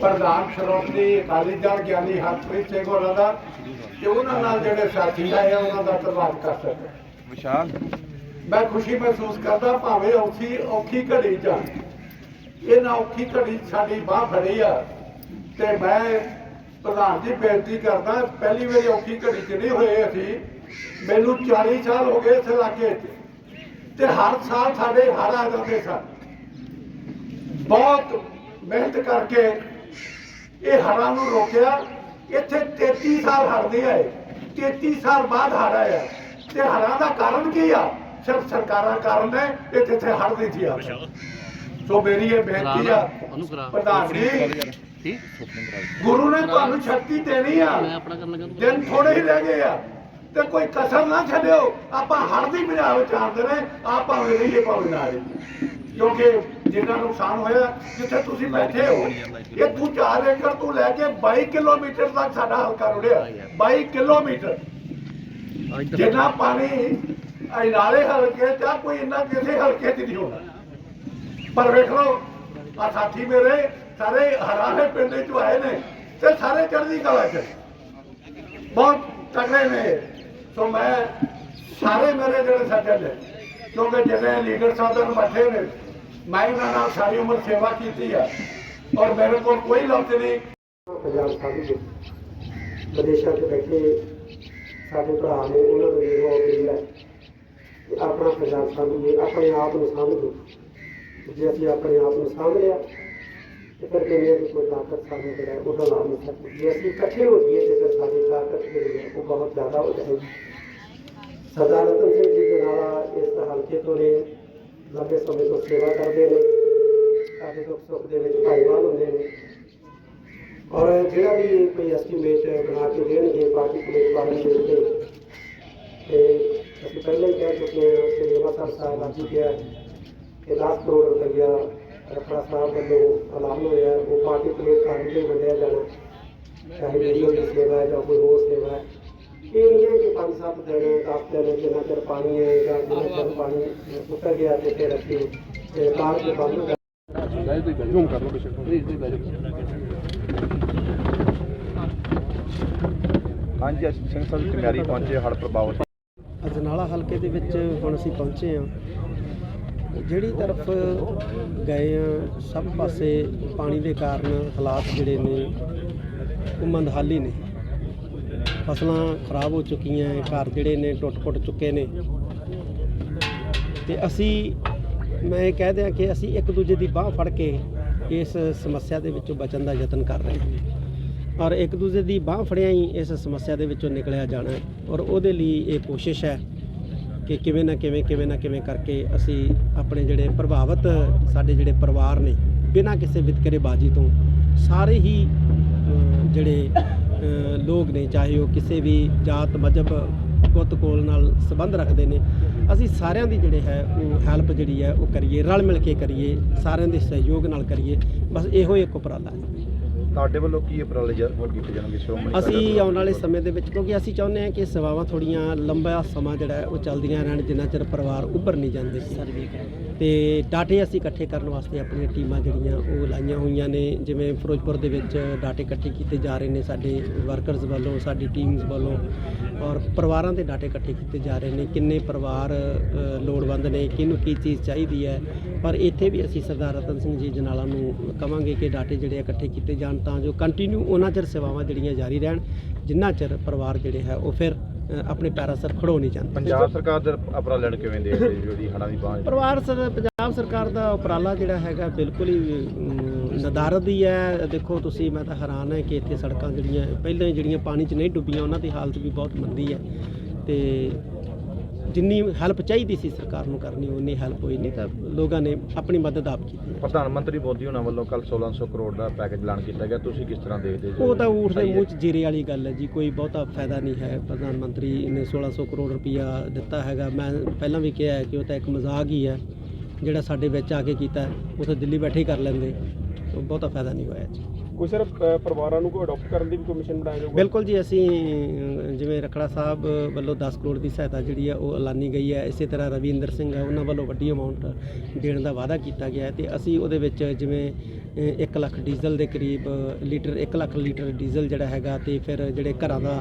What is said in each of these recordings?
ਪ੍ਰਧਾਨ ਸ਼੍ਰੋਮਣੀ ਅਕਾਲੀ ਦਲ ਗਿਆਨੀ ਹਰਪ੍ਰੀਤ ਸਿੰਘ ਹੋਰਾਂ ਦਾ ਤੇ ਉਹਨਾਂ ਨਾਲ ਜਿਹੜੇ ਸਾਥੀ ਆਏ ਆ ਉਹਨਾਂ ਦਾ ਧੰਨਵਾਦ ਕਰ ਸਕਦਾ। ਵਿਸ਼ਾਲ। ਮੈਂ ਖੁਸ਼ੀ ਮਹਿਸੂਸ ਕਰਦਾ ਭਾਵੇਂ ਔਖੀ ਔਖੀ ਘੜੀ ਚ ਇਹਨਾਂ ਔਖੀ ਘੜੀ ਸਾਡੀ ਬਾਹ ਫੜੀ ਆ ਤੇ ਮੈਂ ਪ੍ਰਧਾਨ ਜੀ ਬੇਨਤੀ ਕਰਦਾ ਪਹਿਲੀ ਵਾਰੀ ਔਖੀ ਘੜੀ ਚ ਨਹੀਂ ਹੋਏ ਅਸੀਂ। ਮੈਨੂੰ 40 ਸਾਲ ਹੋ ਗਏ ਇਸ ਇਲਾਕੇ 'ਚ ਤੇ ਹਰ ਸਾਲ ਸਾਡੇ ਆ ਜਾਂਦੇ ਸਨ ਬਹੁਤ ਮਿਹਨਤ ਕਰਕੇ ਇਹ ਹੜ੍ਹਾਂ ਨੂੰ ਰੋਕਿਆ। ਇੱਥੇ 33 ਸਾਲ ਹੜ੍ਹ ਆਏ 33 ਸਾਲ ਬਾਅਦ ਹੜ੍ਹ ਆਇਆ। ਤੇ ਹੜ੍ਹਾਂ ਦਾ ਕਾਰਨ ਕੀ ਆ? ਸਿਰਫ ਸਰਕਾਰਾਂ ਕਾਰਨ ਨੇ ਇੱਥੇ ਇੱਥੇ ਹੜ੍ਹ ਸੀ ਆ। ਸੋ ਮੇਰੀ ਇਹ ਬੇਨਤੀ ਆ ਪ੍ਰਧਾਨ ਜੀ ਗੁਰੂ ਨੇ ਤੁਹਾਨੂੰ ਸ਼ਕਤੀ ਦੇਣੀ ਆ। ਦਿਨ ਥੋੜੇ ਹੀ ਰਹਿ ਗਏ ਆ। ਤੇ ਕੋਈ ਕਸਰ ਨਾ ਛੱਡਿਓ। ਆਪਾਂ ਹੜ ਦੀ ਬਜਾਵ ਚਾਹੁੰਦੇ ਨੇ ਆ ਭਾਵੇਂ ਰਹੀਏ ਭਾਵੇਂ ਨਾ ਕਿਉਂਕਿ ਜਿੰਨਾ ਨੁਕਸਾਨ ਹੋਇਆ ਜਿੱਥੇ ਤੁਸੀਂ ਬੈਠੇ ਹੋ ਇਹ ਤੂੰ 4 ਏਕੜ ਤੋਂ ਲੈ ਕੇ 22 ਕਿਲੋਮੀਟਰ ਤੱਕ ਸਾਡਾ ਹਲਕਾ ਰੁੜਿਆ। 22 ਕਿਲੋਮੀਟਰ। ਜਿੰਨਾ ਪਾਣੀ ਇਹ ਨਾਲੇ ਹਲਕੇ ਚ ਕੋਈ ਇੰਨਾ ਕਿਸੇ ਹਲਕੇ 'ਚ ਨਹੀਂ ਹੋਣਾ। ਪਰ ਵੇਖ ਲਓ ਆ ਸਾਥੀ ਮੇਰੇ ਸਾਰੇ ਹਰਾਣੇ ਪਿੰਡ ਚੋਂ ਆਏ ਨੇ ਤੇ ਸਾਰੇ ਚੜ੍ਹਦੀ ਕਲਾ ਚ। ਬਹੁਤ ਤਗੜੇ ਨੇ ਸੋ ਮੈਂ ਸਾਰੇ ਮੇਰੇ ਜਿਹੜੇ ਸੱਜਣ ਨੇ ਕਿਉਂਕਿ ਜਿਹੜੇ ਲੀਡਰ ਸਾਧਨ ਬੈਠੇ ਨੇ ਮੈਂ ਇਹਨਾਂ ਨਾਲ ਸਾਰੀ ਉਮਰ ਸੇਵਾ ਕੀਤੀ ਆ ਔਰ ਮੇਰੇ ਕੋਲ ਕੋਈ ਲਫ਼ਜ਼ ਨਹੀਂ। ਪੰਜਾਬ ਸਾਧੂ ਜੀ ਵਿਦੇਸ਼ਾਂ 'ਚ ਬੈਠੇ ਸਾਡੇ ਭਰਾ ਨੇ, ਉਹਨਾਂ ਨੂੰ ਵੀ ਬਹੁਤ ਅਪੀਲ ਆਪਣਾ ਪੰਜਾਬ ਸਾਧੂ ਆਪਣੇ ਆਪ ਨੂੰ ਸਮਝੋ ਜੇ ਅਸੀਂ ਆਪਣੇ ਆਪ ਨੂੰ ਸਾਂਭ ਲਿਆ, ਤੇ ਫਿਰ ਦੁਨੀਆ ਦੀ ਕੋਈ ਤਾਕਤ ਸਾਨੂੰ ਜਿਹੜਾ ਉਹਦਾ ਲਾਭ ਨਹੀਂ ਸਕਦੀ ਜੇ ਅਸੀਂ ਇਕੱਠੇ ਹੋ ਜਾਈਏ, ਤੇ ਫਿਰ ਸਾਡੀ ਤਾਕਤ ਜਿਹੜੀ ਹੈ, ਉਹ ਬਹੁਤ ਜ਼ਿਆਦਾ ਹੋ ਜਾਏਗੀ। ਸਰਦਾਰ ਰਤਨ ਸਿੰਘ ਜੀ ਦੇ ਨਾਲ ਇਸ ਹਲਕੇ ਤੋਂ ਨੇ ਲੰਬੇ ਸਮੇਂ ਤੋਂ ਸੇਵਾ ਕਰਦੇ ਨੇ, ਸਾਡੇ ਦੁੱਖ ਸੁੱਖ ਦੇ ਵਿੱਚ ਭਾਈਵਾਲ ਹੁੰਦੇ ਨੇ। ਔਰ ਜਿਹੜਾ ਵੀ ਕੋਈ ਐਸਟੀਮੇਟ ਬਣਾ ਕੇ ਦੇਣਗੇ ਪਾਰਟੀ ਪੁਲਿਸ ਵਾਲੇ ਦੇ ਉੱਤੇ, ਤੇ ਅਸੀਂ ਪਹਿਲਾਂ ਹੀ ਕਹਿ ਚੁੱਕੇ ਹਾਂ ਕਿ ਅੰਮ੍ਰਿਤਸਰ ਸਾਹਿਬ ਅੱਜ ਕਿਹਾ ਕਿ 10 ਕਰੋੜ ਰੁਪਇਆ ਰਖੜਾ ਸਾਹਿਬ ਵੱਲੋਂ ਐਲਾਨ ਹੋਇਆ ਉਹ ਪਾਰਟੀ ਪੁਲਿਸ ਵਾਲੇ ਨੂੰ ਵੰਡਿਆ ਜਾਣਾ ਚਾਹੇ ਰੇਡੀਓ ਦੀ ਸੇਵਾ ਹੈ ਜਾਂ ਕੋਈ ਹੋਰ ਸੇਵਾ ਹੈ। ਇਹ ਨਹੀਂ ਹੈ ਕਿ 5-7 ਦਿਨ 10 ਦਿਨ ਜਿੰਨਾ ਚਿਰ ਪਾਣੀ ਹੈ ਜਾਂ ਜਿੰਨਾ ਚਿਰ ਪਾਣੀ ਉਤਰ ਗਿਆ ਤੇ ਫਿਰ ਅਸੀਂ ਤੇ ਕਾਰ ਦੇ ਬੰਦ ਹੋ ਜ਼ੂਮ ਕਰ ਲਓ ਬੇਸ਼ੱਕ ਹਾਂਜੀ ਅਸੀਂ ਸਿੰਘ ਸਾਹਿਬ ਟੰਗਾਰੀ ਪਹੁੰਚੇ ਹੜ ਪ੍ਰਭਾਵਿਤ। ਅਜਨਾਲਾ ਹਲਕੇ ਦੇ ਵਿੱਚ ਹੁਣ ਅਸੀਂ ਪਹੁੰਚੇ ਹਾਂ। ਜਿਹੜੀ ਤਰਫ ਗਏ ਆ ਸਭ ਪਾਸੇ ਪਾਣੀ ਦੇ ਕਾਰਨ ਹਾਲਾਤ ਜਿਹੜੇ ਨੇ ਉਹ ਮੰਦਹਾਲੀ ਨੇ। ਫਸਲਾਂ ਖਰਾਬ ਹੋ ਚੁੱਕੀਆਂ ਘਰ ਜਿਹੜੇ ਨੇ ਟੁੱਟ-ਫੁੱਟ ਚੁੱਕੇ ਨੇ। ਤੇ ਅਸੀਂ, ਮੈਂ ਇਹ ਕਹਿ ਦਿਆਂ ਕਿ ਅਸੀਂ ਇੱਕ ਦੂਜੇ ਦੀ ਬਾਹ ਫੜ ਕੇ ਇਸ ਸਮੱਸਿਆ ਦੇ ਵਿੱਚੋਂ ਬਚਣ ਦਾ ਯਤਨ ਕਰ ਰਹੇ ਹਾਂ। ਔਰ ਇੱਕ ਦੂਜੇ ਦੀ ਬਾਹ ਫੜਿਆ ਹੀ ਇਸ ਸਮੱਸਿਆ ਦੇ ਵਿੱਚੋਂ ਨਿਕਲਿਆ ਜਾਣਾ ਔਰ ਉਹਦੇ ਲਈ ਇਹ ਕੋਸ਼ਿਸ਼ ਹੈ ਕਿ ਕਿਵੇਂ ਨਾ ਕਿਵੇਂ ਕਿਵੇਂ ਨਾ ਕਿਵੇਂ ਕਰਕੇ ਅਸੀਂ ਆਪਣੇ ਜਿਹੜੇ ਪ੍ਰਭਾਵਿਤ ਸਾਡੇ ਜਿਹੜੇ ਪਰਿਵਾਰ ਨੇ, ਬਿਨਾਂ ਕਿਸੇ ਵਿਤਕਰੇਬਾਜ਼ੀ ਤੋਂ ਸਾਰੇ ਹੀ ਜਿਹੜੇ ਲੋਕ ਨੇ ਚਾਹੇ ਉਹ ਕਿਸੇ ਵੀ ਜਾਤ ਮਜਬ ਗੁੱਤ ਕੋਲ ਨਾਲ ਸੰਬੰਧ ਰੱਖਦੇ ਨੇ ਅਸੀਂ ਸਾਰਿਆਂ ਦੀ ਜਿਹੜੇ ਹੈ ਉਹ ਹੈਲਪ ਜਿਹੜੀ ਹੈ ਉਹ ਕਰੀਏ ਰਲ ਮਿਲ ਕੇ ਕਰੀਏ ਸਾਰਿਆਂ ਦੇ ਸਹਿਯੋਗ ਨਾਲ ਕਰੀਏ ਬਸ ਇਹੋ ਇੱਕ ਉਪਰਾਲਾ ਹੈ। ਤੁਹਾਡੇ ਵੱਲੋਂ ਕੀ ਉਪਰਾਲੇ ਕੀਤੇ ਜਾਣਗੇ ਸ਼੍ਰੋਮਣੀ ਅਸੀਂ ਆਉਣ ਵਾਲੇ ਸਮੇਂ ਦੇ ਵਿੱਚ ਕਿਉਂਕਿ ਅਸੀਂ ਚਾਹੁੰਦੇ ਹਾਂ ਕਿ ਸੇਵਾਵਾਂ ਥੋੜੀਆਂ ਲੰਬਾ ਸਮਾਂ ਜਿਹੜਾ ਉਹ ਚੱਲਦੀਆਂ ਰਹਿਣ ਜਿੰਨਾ ਚਿਰ ਪਰਿਵਾਰ ਉੱਭਰ ਨਹੀਂ ਜਾਂਦੇ। ਤੇ ਡਾਟੇ ਅਸੀਂ ਇਕੱਠੇ ਕਰਨ ਵਾਸਤੇ ਆਪਣੀਆਂ ਟੀਮਾਂ ਜਿਹੜੀਆਂ ਉਹ ਲਾਈਆਂ ਹੋਈਆਂ ਨੇ। ਜਿਵੇਂ ਫਿਰੋਜ਼ਪੁਰ ਦੇ ਵਿੱਚ ਡਾਟੇ ਇਕੱਠੇ ਕੀਤੇ ਜਾ ਰਹੇ ਨੇ ਸਾਡੇ ਵਰਕਰਸ ਵੱਲੋਂ, ਸਾਡੀ ਟੀਮਸ ਵੱਲੋਂ ਔਰ ਪਰਿਵਾਰਾਂ ਦੇ ਡਾਟੇ ਇਕੱਠੇ ਕੀਤੇ ਜਾ ਰਹੇ ਨੇ। ਕਿੰਨੇ ਪਰਿਵਾਰ ਲੋੜਵੰਦ ਨੇ, ਕਿਹਨੂੰ ਕੀ ਚੀਜ਼ ਚਾਹੀਦੀ ਹੈ। ਪਰ ਇੱਥੇ ਵੀ ਅਸੀਂ ਸਰਦਾਰ ਰਤਨ ਸਿੰਘ ਜੀ ਜਨਾਲਾ ਨੂੰ ਕਵਾਂਗੇ ਕਿ ਡਾਟੇ ਜਿਹੜੇ ਇਕੱਠੇ ਕੀਤੇ ਜਾਣ ਤਾਂ ਜੋ ਕੰਟੀਨਿਊ ਉਹਨਾਂ ਚਿਰ ਸੇਵਾਵਾਂ ਜਿਹੜੀਆਂ ਜਾਰੀ ਰਹਿਣ, ਜਿੰਨਾ ਚਿਰ ਪਰਿਵਾਰ ਜਿਹੜੇ ਹੈ ਉਹ ਫਿਰ ਆਪਣੇ ਪੈਰਾਂ ਸਿਰ ਖੜੋ ਨਹੀਂ ਜਾਂਦੇ। ਪੰਜਾਬ ਸਰਕਾਰ ਦੇ ਉਪਰਾਲੇ ਨੂੰ ਕਿਵੇਂ ਦੇਖਦੇ ਜਿਹੜੀ ਹੜਾਂ ਦੀ ਬਾਂਝ? ਪਰਿਵਾਰ ਸਰ ਪੰਜਾਬ ਸਰਕਾਰ ਦਾ ਉਪਰਾਲਾ ਜਿਹੜਾ ਹੈਗਾ ਬਿਲਕੁਲ ਹੀ ਨਦਾਰਦ ਹੀ ਹੈ। ਦੇਖੋ ਤੁਸੀਂ ਮੈਂ ਤਾਂ ਹੈਰਾਨ ਹੈ ਕਿ ਇੱਥੇ ਸੜਕਾਂ ਜਿਹੜੀਆਂ ਪਹਿਲਾਂ ਹੀ ਜਿਹੜੀਆਂ ਪਾਣੀ 'ਚ ਨਹੀਂ ਡੁੱਬੀਆਂ ਉਹਨਾਂ ਦੀ ਹਾਲਤ ਵੀ ਬਹੁਤ ਮੰਦੀ ਹੈ। ਤੇ ਜਿੰਨੀ ਹੈਲਪ ਚਾਹੀਦੀ ਸੀ ਸਰਕਾਰ ਨੂੰ ਕਰਨੀ ਉਨੀ ਹੈਲਪ ਹੋਈ ਨਹੀਂ ਤਾਂ ਲੋਕਾਂ ਨੇ ਆਪਣੀ ਮਦਦ ਆਪ ਕੀਤੀ। ਪ੍ਰਧਾਨ ਮੰਤਰੀ ਮੋਦੀ ਉਹਨਾਂ ਵੱਲੋਂ ਕੱਲ 1600 ਕਰੋੜ ਦਾ ਪੈਕੇਜ ਐਲਾਨ ਕੀਤਾ ਗਿਆ। ਤੁਸੀਂ ਕਿਸ ਤਰ੍ਹਾਂ ਦੇਖਦੇ ਜੀ? ਉਹ ਤਾਂ ਊਠ ਦੇ ਹੈ? ਮੂੰਹ 'ਚ ਜੀਰੇ ਵਾਲੀ ਗੱਲ ਹੈ ਜੀ ਕੋਈ ਬਹੁਤਾ ਫਾਇਦਾ ਨਹੀਂ ਹੈ। ਪ੍ਰਧਾਨ ਮੰਤਰੀ ਨੇ 1600 ਕਰੋੜ ਰੁਪਈਆ ਦਿੱਤਾ ਹੈਗਾ। ਮੈਂ ਪਹਿਲਾਂ ਵੀ ਕਿਹਾ ਹੈ ਕਿ ਉਹ ਤਾਂ ਇੱਕ ਮਜ਼ਾਕ ਹੀ ਹੈ ਜਿਹੜਾ ਸਾਡੇ ਵਿੱਚ ਆ ਕੇ ਕੀਤਾ ਹੈ, ਉਹ ਤਾਂ ਦਿੱਲੀ ਬੈਠੇ ਹੀ ਕਰ ਲੈਂਦੇ। ਬਹੁਤਾ ਫਾਇਦਾ ਨਹੀਂ ਹੋਇਆ ਜੀ। ਕੋਈ ਸਿਰਫ ਅ, ਪਰਿਵਾਰਾਂ ਨੂੰ ਕੋਈ ਅਡਾਪਟ ਕਰਨ ਦੀ ਵੀ ਕਮਿਸ਼ਨ ਬਣਾਇਆ ਜਾਊਗਾ? ਬਿਲਕੁਲ ਜੀ ਅਸੀਂ ਅ, ਜਿਵੇਂ ਰਖੜਾ ਸਾਹਿਬ ਵੱਲੋਂ 10 ਕਰੋੜ ਦੀ ਸਹਾਇਤਾ ਜਿਹੜੀ ਹੈ ਉਹ ਐਲਾਨੀ ਗਈ ਹੈ ਇਸੇ ਤਰ੍ਹਾਂ ਰਵਿੰਦਰ ਸਿੰਘ ਹੈ ਉਹਨਾਂ ਵੱਲੋਂ ਵੱਡੀ ਅਮਾਉਂਟ ਦੇਣ ਦਾ ਵਾਅਦਾ ਕੀਤਾ ਗਿਆ ਹੈ ਤੇ ਅਸੀਂ ਉਹਦੇ ਵਿੱਚ ਜਿਵੇਂ 1 ਲੱਖ ਡੀਜ਼ਲ ਦੇ ਕਰੀਬ ਲੀਟਰ 1 ਲੱਖ ਲੀਟਰ ਡੀਜ਼ਲ ਜਿਹੜਾ ਹੈਗਾ ਤੇ ਫਿਰ ਜਿਹੜੇ ਘਰਾਂ ਦਾ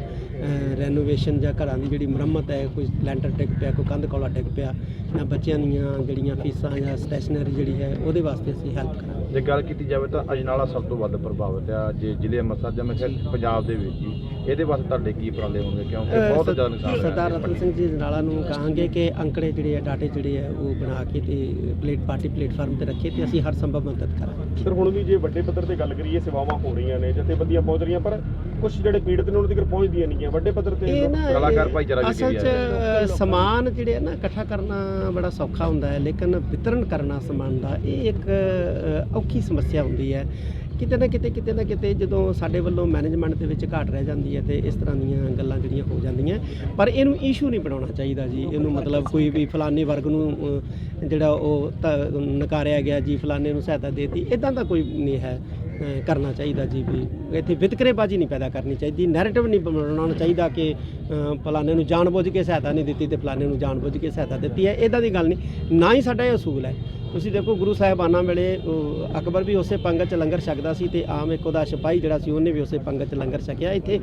ਰੈਨੋਵੇਸ਼ਨ ਜਾਂ ਘਰਾਂ ਦੀ ਜਿਹੜੀ ਮੁਰੰਮਤ ਹੈ, ਕੋਈ ਲੈਂਟਰ ਡਿੱਗ ਪਿਆ, ਕੋਈ ਕੰਧ ਕੌਲਾ ਡਿੱਗ ਪਿਆ, ਜਾਂ ਬੱਚਿਆਂ ਦੀਆਂ ਜਿਹੜੀਆਂ ਫੀਸਾਂ ਜਾਂ ਸਟੇਸ਼ਨਰੀ ਜਿਹੜੀ ਹੈ, ਉਹਦੇ ਵਾਸਤੇ ਅਸੀਂ ਹੈਲਪ ਕਰਾਂਗੇ। ਜੇ ਗੱਲ ਕੀਤੀ ਜਾਵੇ ਤਾਂ ਅਜਨਾਲਾ ਸਭ ਤੋਂ ਵੱਧ ਪ੍ਰਭਾਵਿਤ ਆ, ਜੇ ਜ਼ਿਲ੍ਹੇ ਅੰਮ੍ਰਿਤਸਰ ਜਾਂ ਮੈਂ ਪੰਜਾਬ ਦੇ ਵਿੱਚ ਹੀ ਇਹਦੇ ਵਾਸਤੇ ਤੁਹਾਡੇ ਕੀ ਉਪਰਾਲੇ ਹੋਣਗੇ? ਕਿਉਂਕਿ ਬਹੁਤ ਜ਼ਿਆਦਾ ਨੁਕਸਾਨ ਸਰਦਾਰ। ਰਤਨ ਸਿੰਘ ਜੀ ਜਨਾਲਾ ਨੂੰ ਕਹਾਂਗੇ ਕਿ ਅੰਕੜੇ ਜਿਹੜੇ ਆ ਡਾਟੇ ਜਿਹੜੇ ਆ ਉਹ ਬਣਾ ਕੇ ਤੇ ਪਲੇਟ ਪਾਰਟੀ ਪਲੇਟਫਾਰਮ ਤੇ ਰੱਖੇ ਤੇ ਅਸੀਂ ਹਰ ਸੰਭਵ ਮਦਦ ਕਰਾਂਗੇ। ਸਰ ਹੁਣ ਵੀ ਜੇ ਵੱਡੇ ਪੱਧਰ ਤੇ ਗੱਲ ਕਰੀਏ ਸੇਵਾਵਾਂ ਹੋ ਰਹੀਆਂ ਨੇ ਜਥੇਬੰਦੀਆਂ ਪਹੁੰਚ ਰਹੀਆਂ ਪਰ ਕੁਝ ਜਿਹੜੇ ਪੀੜਤ ਨੇ ਉਹਨਾਂ ਤੱਕ ਪਹੁੰਚਦੀਆਂ ਨਹੀਂ ਹੈ ਵੱਡੇ ਪੱਧਰ ਤੇ ਇਹ ਨਾ ਕਲਾਕਾਰ ਭਾਈਚਾਰਾ ਵੀ ਅਸਲ 'ਚ ਸਮਾਨ ਜਿਹੜੇ ਆ ਨਾ ਇਕੱਠਾ ਕਰਨਾ ਬੜਾ ਸੌਖਾ ਹੁੰਦਾ ਹੈ ਲੇਕਿਨ ਵਿਤਰਨ ਕਰਨਾ ਸਮਾਨ ਦਾ ਇਹ ਇੱਕ ਔਖੀ ਸਮੱਸਿਆ ਹੁੰਦੀ ਹੈ। ਕਿਤੇ ਨਾ ਕਿਤੇ ਕਿਤੇ ਨਾ ਕਿਤੇ ਜਦੋਂ ਸਾਡੇ ਵੱਲੋਂ ਮੈਨੇਜਮੈਂਟ ਦੇ ਵਿੱਚ ਘਾਟ ਰਹਿ ਜਾਂਦੀ ਹੈ ਤੇ ਇਸ ਤਰ੍ਹਾਂ ਦੀਆਂ ਗੱਲਾਂ ਜਿਹੜੀਆਂ ਹੋ ਜਾਂਦੀਆਂ, ਪਰ ਇਹਨੂੰ ਇਸ਼ੂ ਨਹੀਂ ਬਣਾਉਣਾ ਚਾਹੀਦਾ ਜੀ। ਇਹਨੂੰ ਮਤਲਬ ਕੋਈ ਵੀ ਫਲਾਣੇ ਵਰਗ ਨੂੰ ਜਿਹੜਾ ਉਹ ਤ- ਨਕਾਰਿਆ ਗਿਆ ਜੀ, ਫਲਾਣੇ ਨੂੰ ਸਹਾਇਤਾ ਦੇਤੀ ਇਦਾਂ ਦਾ ਕੋਈ ਨਹੀਂ ਹੈ। ਕਰਨਾ ਚਾਹੀਦਾ ਜੀ ਵੀ ਇੱਥੇ ਵਿਤਕਰੇਬਾਜ਼ੀ ਨਹੀਂ ਪੈਦਾ ਕਰਨੀ ਚਾਹੀਦੀ ਨੈਰੇਟਿਵ ਨਹੀਂ ਬਣਾਉਣਾ ਚਾਹੀਦਾ ਕਿ ਫਲਾਣੇ ਨੂੰ ਜਾਣਬੁੱਝ ਕੇ ਸਹਾਇਤਾ ਨਹੀਂ ਦਿੱਤੀ ਤੇ ਫਲਾਣੇ ਨੂੰ ਜਾਣਬੁੱਝ ਕੇ ਸਹਾਇਤਾ ਦਿੱਤੀ ਹੈ ਇਦਾਂ ਦੀ ਗੱਲ ਨਹੀਂ ਨਾ ਹੀ ਸਾਡਾ ਇਹ ਅਸੂਲ ਹੈ। ਤੁਸੀਂ ਦੇਖੋ ਗੁਰੂ ਸਾਹਿਬਾਨਾਂ ਵੇਲੇ ਅਕਬਰ ਵੀ ਉਸੇ ਪੰਗਤ ਚ ਲੰਗਰ ਛਕਦਾ ਸੀ ਤੇ ਆਮ ਇੱਕ ਉਹਦਾ ਸਿਪਾਹੀ ਜਿਹੜਾ ਸੀ ਉਹਨੇ ਵੀ ਉਸੇ ਪੰਗਤ ਚ ਲੰਗਰ ਛਕਿਆ। ਇੱਥੇ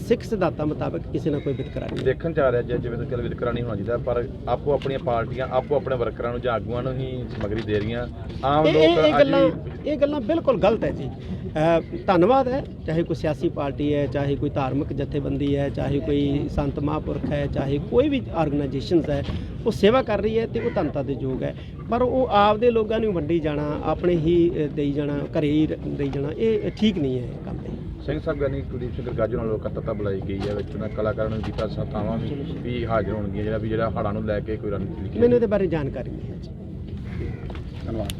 ਸਿੱਖ ਸਿਧਾਂਤਾਂ ਮੁਤਾਬਕ ਕਿਸੇ ਨਾਲ ਕੋਈ ਵਿਤਕਰਾ ਨਹੀਂ। ਦੇਖਣ ਚ ਆ ਰਿਹਾ ਜੇ ਜਿਵੇਂ ਤੁਸੀਂ ਕਹਿੰਦੇ ਵਿਤਕਰਾ ਨਹੀਂ ਹੋਣਾ ਚਾਹੀਦਾ ਪਰ ਆਪੋ ਆਪਣੀਆਂ ਪਾਰਟੀਆਂ ਆਪੋ ਆਪਣੇ ਵਰਕਰਾਂ ਨੂੰ ਜਾਂ ਆਗੂਆਂ ਨੂੰ ਹੀ ਸਮਗਰੀ ਦੇ ਰਹੀਆਂ। ਆਮ ਲੋਕ ਇਹ ਗੱਲਾਂ ਇਹ ਗੱਲਾਂ ਬਿਲਕੁਲ ਗਲਤ ਹੈ ਜੀ। ਧੰਨਵਾਦ ਹੈ ਚਾਹੇ ਕੋਈ ਸਿਆਸੀ ਪਾਰਟੀ ਹੈ ਚਾਹੇ ਕੋਈ ਧਾਰਮਿਕ ਜਥੇਬੰਦੀ ਹੈ ਚਾਹੇ ਕੋਈ ਸੰਤ ਮਹਾਂਪੁਰਖ ਹੈ ਚਾਹੇ ਕੋਈ ਵੀ ਆਰਗੇਨਾਈਜੇਸ਼ਨਸ ਹੈ ਉਹ ਸੇਵਾ ਕਰ ਰਹੀ ਹੈ ਤੇ ਉਹ ਧੰਨਤਾ ਦੇ ਯੋਗ ਹੈ। ਪਰ ਉਹ ਆਪਦੇ ਲੋਕਾਂ ਨੂੰ ਵੰਡੀ ਜਾਣਾ ਆਪਣੇ ਹੀ ਦੇਈ ਜਾਣਾ ਘਰੇ ਹੀ ਦੇਈ ਜਾਣਾ ਇਹ ਠੀਕ ਨਹੀਂ ਹੈ ਕੰਮ ਤੇ। ਸਿੰਘ ਸਾਹਿਬ ਗਾਨੀ ਕੁਲਦੀਪ ਸਿੰਘ ਗਾਜੂ ਨਾਲ ਇਕੱਤਰਤਾ ਬੁਲਾਈ ਗਈ ਹੈ ਵਿੱਚ ਉਹਨਾਂ ਕਲਾਕਾਰਾਂ ਨੂੰ ਕੀਤਾ ਸਤਾਵਾਂ ਵੀ ਵੀ ਹਾਜ਼ਰ ਹੋਣਗੀਆਂ ਜਿਹੜਾ ਵੀ ਜਿਹੜਾ ਹੜਾਂ ਨੂੰ ਲੈ ਕੇ ਕੋਈ ਰਣਨੀਤੀ ਲਿਖੀ ਮੈਨੂੰ ਇਹਦੇ ਬਾਰੇ ਜਾਣਕਾਰੀ ਨਹੀਂ ਹੈ ਜੀ। ਧੰਨਵਾਦ।